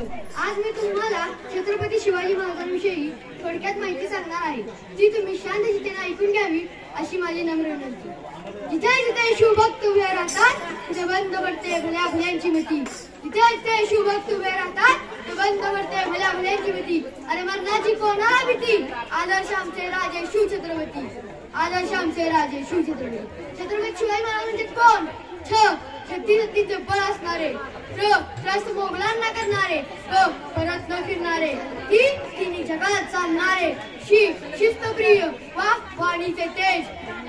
आज मी तुम्हाला छत्रपती शिवाजी महाराजांविषयी थोडक्यात माहिती सांगणार आहे. ती तुम्ही शांत चित्तेने ऐकून घ्यावी अशी माझी नम्र विनंती. जिथे जिथे शिवभक्त उभे राहतात ते बंद पडते भल्या भल्यांची मिती जिथे जिथे शिवभक्त उभे राहतात ते बंद पडते भल्या भल्यांची मिती अरे मरणाची कोणाला भीती? आदर्श आमचे राजे शिवछत्रपती आदर्श आमचे राजे शिवछत्रपती छत्रपती शिवाजी महाराज म्हणजे कोण? तिथे छत्ती बळ असणारे. र त्रस्त मोगलांना करणारे क परत न फिरणारे. ती तिन्ही जगात चालणारे शी शिस्तप्रिय वा वाणीचे तेज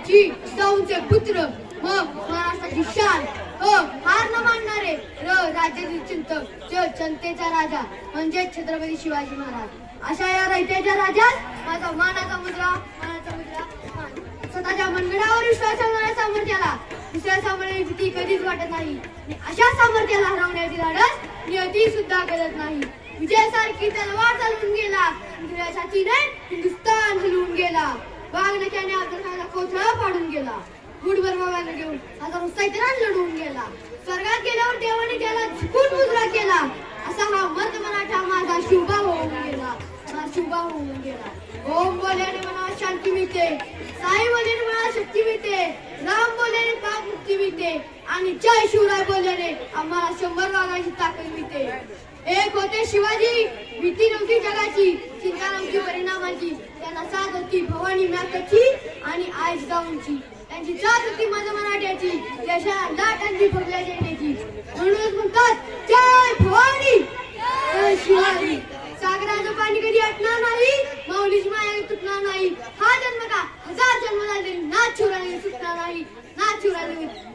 जी सौचे पुत्र म महाराष्ट्राची शान अ हार न मानणारे र राज्यातील चिंतक ज जनतेचा राजा म्हणजे छत्रपती शिवाजी महाराज. अशा या रयतेच्या राजात माझा मानाचा मुद्रा मानाचा मुद्रा स्वतःच्या मनगडावर विश्वास ठेवणाऱ्या सामर्थ्याला दुसऱ्या सामर्थ्याची भीती कधीच वाटत नाही. अशा सामर्थ्याला हरवण्याची धाडस नियती सुद्धा करत नाही. विजयासारखी तलवार चालवून गेला. छातीने हिंदुस्तान हलवून गेला. वाघनक्याने अफजल खानला कोथळा पाडून गेला. गुडभर मोबाईल घेऊन नुसता सैतान लढवून गेला. स्वर्गात गेल्यावर देवाने त्याला झुकून मुजरा केला. असा हा मर्द मराठा माझा शिवबा होऊन गेला. माझा शिवबा होऊन गेला. ओम बोल्याने मला शांती मिळते. साई बोल्याने मला शक्ती मिळते. राम बोल्याने पाप मुक्ती मिळते. आणि जय शिवराय रे आम्हाला शंभर वागायची ताकद मिळते. एक होते शिवाजी भीती नव्हती जगाची चिंता नव्हती परिणामाची. त्यांना साथ होती भवानी म्याकची आणि आईस गाऊंची त्यांची जात होती माझ्या मराठ्याची देशाला लाट आणली भगल्या जयण्याची म्हणूनच म्हणतात जय भवानी. जय शिवाजी. सागराचं पाणी कधी आटणार नाही माऊलीची माया तुटणार नाही. हा जन्म का? हजार जन्म झाले नाथ शिवराय सुटणार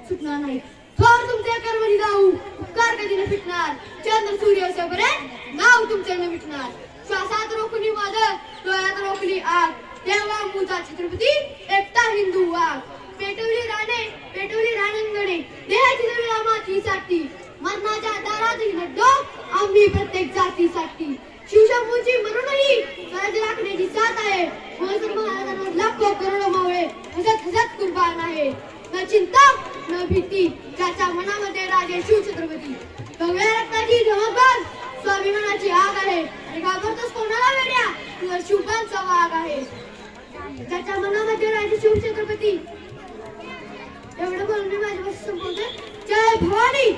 सुटणार नाही. थोर तुमच्या कर्मणी जाऊ. उपकार कधी न फिटणार चंद्र सूर्य असेपर्यंत नाव तुमच्या न मिटणार. श्वासात रोखली वादळ डोळ्यात रोखली आग. तेव्हा मुजा छत्रपती एकटा हिंदू वाघ. पेटवली राणे पेटवली राणंगणे. देहाची जमीला मातीसाठी मरणाच्या दारातही लढलो आम्ही प्रत्येक जातीसाठी. शिवशंभूची म्हणूनही स्वराज राखण्याची साथ आहे. महसूल महाराजांवर लाखो करोडो मावळे हजत हजत कुर्बान आहे. न चिंता न भीती ज्याच्या मनामध्ये राजे शिवछत्रपती भगव्या रत्नाची धमकबाज स्वाभिमानाची आग आहे. आणि घाबरतोस कोणाला वेड्या? तुझा शिवबांचा वाघ आहे. ज्याच्या मनामध्ये राजे शिवछत्रपती एवढं बोलून माझ्या संपवते. जय भवानी!